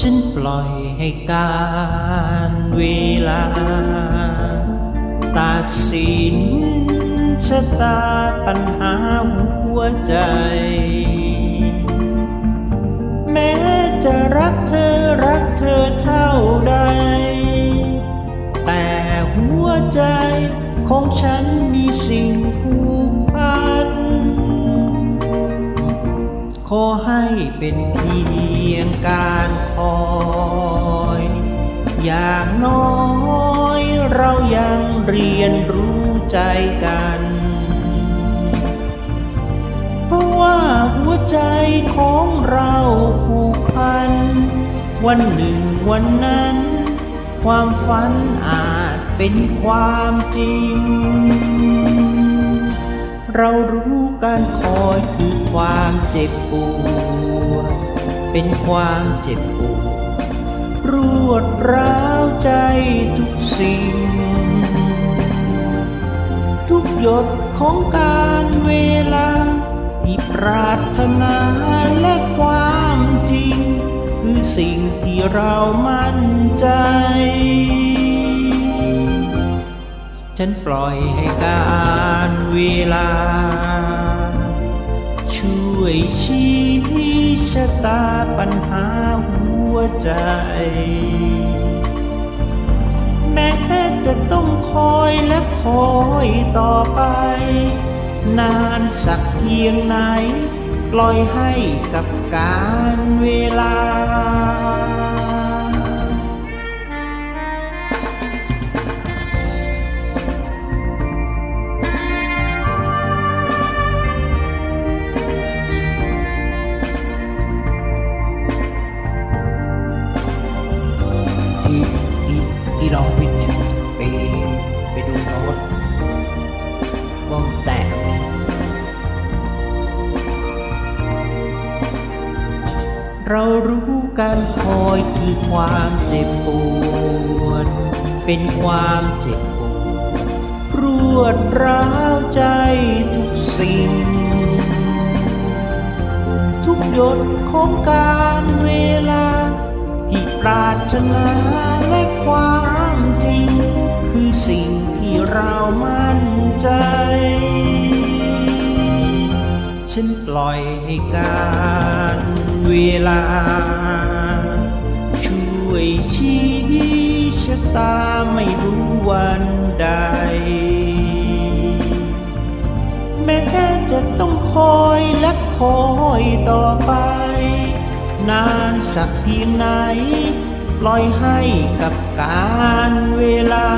ฉันปล่อยให้การเวลาตัดสินชะตาปัญหาหัวใจ แม้จะรักเธอรักเธอเท่า ใจของฉันมีสิ่งผูกพัน ขอให้เป็นเพียงการคอย อย่างน้อยเรายังเรียนรู้ใจกัน เพราะว่าหัวใจของเราผูกพัน วันหนึ่งวันนั้น ความฝันอาจ เป็นความจริง เรารู้การคอยคือความเจ็บปวด เป็นความเจ็บปวดรวดร้าวใจทุกสิ่ง ทุกหยดของการเวลา ที่ปรารถนาและความจริง คือสิ่งที่เรามั่นใจ ฉันปล่อยให้การเวลา ช่วยชี้ชะตาปัญหาหัวใจ แม้จะต้องคอยและคอยต่อไป นานสักเพียงไหน ปล่อยให้กับการเวลา เรารู้การคอยคือความเจ็บปวด เป็นความเจ็บปวดรวดร้าวใจทุกสิ่ง ทุกหยดของการเวลา ที่ปรารถนาและความจริง คือสิ่งที่เรามั่นใจฉันปล่อยให้การ เวลา ช่วยชี้ชะตาไม่รู้วันใด แม้จะต้องคอยและคอยต่อไป นานสักเพียงไหน ปล่อยให้กับการเวลา